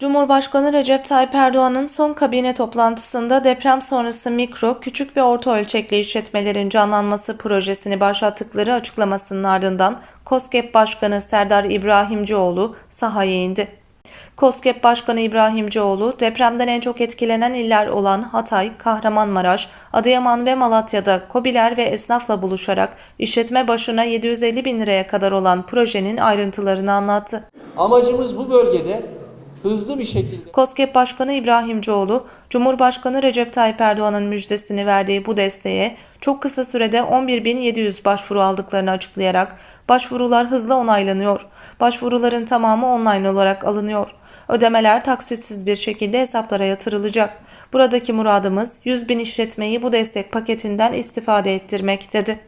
Cumhurbaşkanı Recep Tayyip Erdoğan'ın son kabine toplantısında deprem sonrası mikro, küçük ve orta ölçekli işletmelerin canlanması projesini başlattıkları açıklamasının ardından KOSGEB Başkanı Serdar İbrahimcioğlu sahaya indi. KOSGEB Başkanı İbrahimcioğlu, depremden en çok etkilenen iller olan Hatay, Kahramanmaraş, Adıyaman ve Malatya'da KOBİ'ler ve esnafla buluşarak işletme başına 750 bin liraya kadar olan projenin ayrıntılarını anlattı. Amacımız bu bölgede hızlı bir şekilde KOSGEB Başkanı İbrahimcioğlu, Cumhurbaşkanı Recep Tayyip Erdoğan'ın müjdesini verdiği bu desteğe çok kısa sürede 11.700 başvuru aldıklarını açıklayarak başvurular hızla onaylanıyor. Başvuruların tamamı online olarak alınıyor. Ödemeler taksitsiz bir şekilde hesaplara yatırılacak. Buradaki muradımız 100 bin işletmeyi bu destek paketinden istifade ettirmek dedi.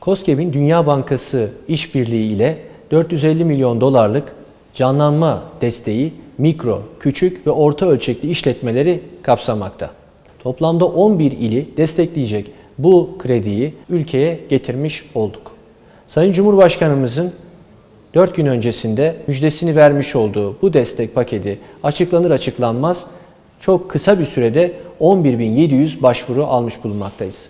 COSGAP'in Dünya Bankası işbirliği ile 450 milyon dolarlık canlanma desteği mikro, küçük ve orta ölçekli işletmeleri kapsamakta. Toplamda 11 ili destekleyecek bu krediyi ülkeye getirmiş olduk. Sayın Cumhurbaşkanımızın 4 gün öncesinde müjdesini vermiş olduğu bu destek paketi açıklanır açıklanmaz çok kısa bir sürede 11.700 başvuru almış bulunmaktayız.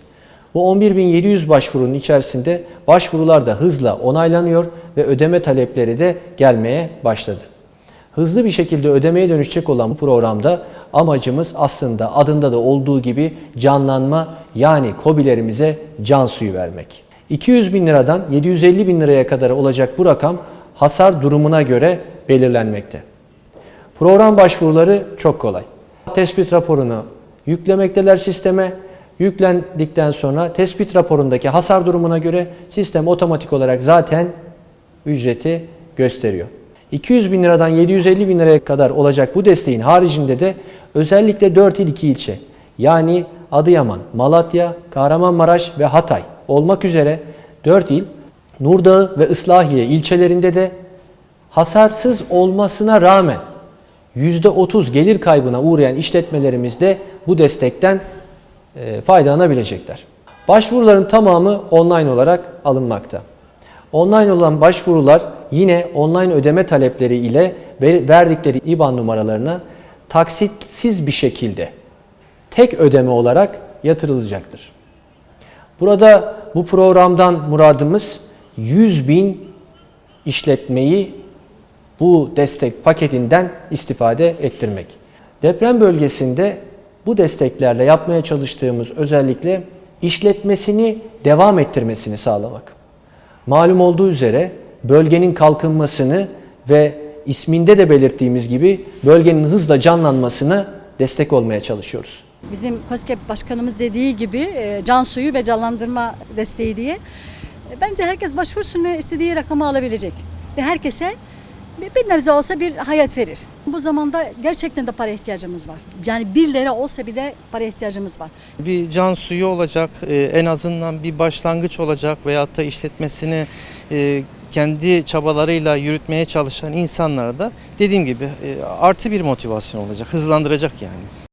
Bu 11.700 başvurunun içerisinde başvurular da hızla onaylanıyor ve ödeme talepleri de gelmeye başladı. Hızlı bir şekilde ödemeye dönüşecek olan bu programda amacımız aslında adında da olduğu gibi canlanma yani kobilerimize can suyu vermek. 200 bin liradan 750 bin liraya kadar olacak bu rakam hasar durumuna göre belirlenmekte. Program başvuruları çok kolay. Tespit raporunu yüklemekteler sisteme. Yüklendikten sonra tespit raporundaki hasar durumuna göre sistem otomatik olarak zaten ücreti gösteriyor. 200 bin liradan 750 bin liraya kadar olacak bu desteğin haricinde de özellikle 4 il 2 ilçe yani Adıyaman, Malatya, Kahramanmaraş ve Hatay olmak üzere 4 il Nurdağı ve Islahiye ilçelerinde de hasarsız olmasına rağmen %30 gelir kaybına uğrayan işletmelerimiz de bu destekten e, faydalanabilecekler. Başvuruların tamamı online olarak alınmakta. Online olan başvurular yine online ödeme talepleri ile ver- verdikleri IBAN numaralarına taksitsiz bir şekilde tek ödeme olarak yatırılacaktır. Burada bu programdan muradımız 100 bin işletmeyi bu destek paketinden istifade ettirmek. Deprem bölgesinde bu desteklerle yapmaya çalıştığımız özellikle işletmesini devam ettirmesini sağlamak. Malum olduğu üzere bölgenin kalkınmasını ve isminde de belirttiğimiz gibi bölgenin hızla canlanmasına destek olmaya çalışıyoruz. Bizim KOSGEB başkanımız dediği gibi e, can suyu ve canlandırma desteği diye. E, Bence herkes başvursun ve istediği rakamı alabilecek. Ve herkese bir nebze olsa bir hayat verir. Bu zamanda gerçekten de para ihtiyacımız var. Yani bir lira olsa bile para ihtiyacımız var. Bir can suyu olacak, e, en azından bir başlangıç olacak veyahut da işletmesini e, kendi çabalarıyla yürütmeye çalışan insanlara da dediğim gibi e, artı bir motivasyon olacak, hızlandıracak yani.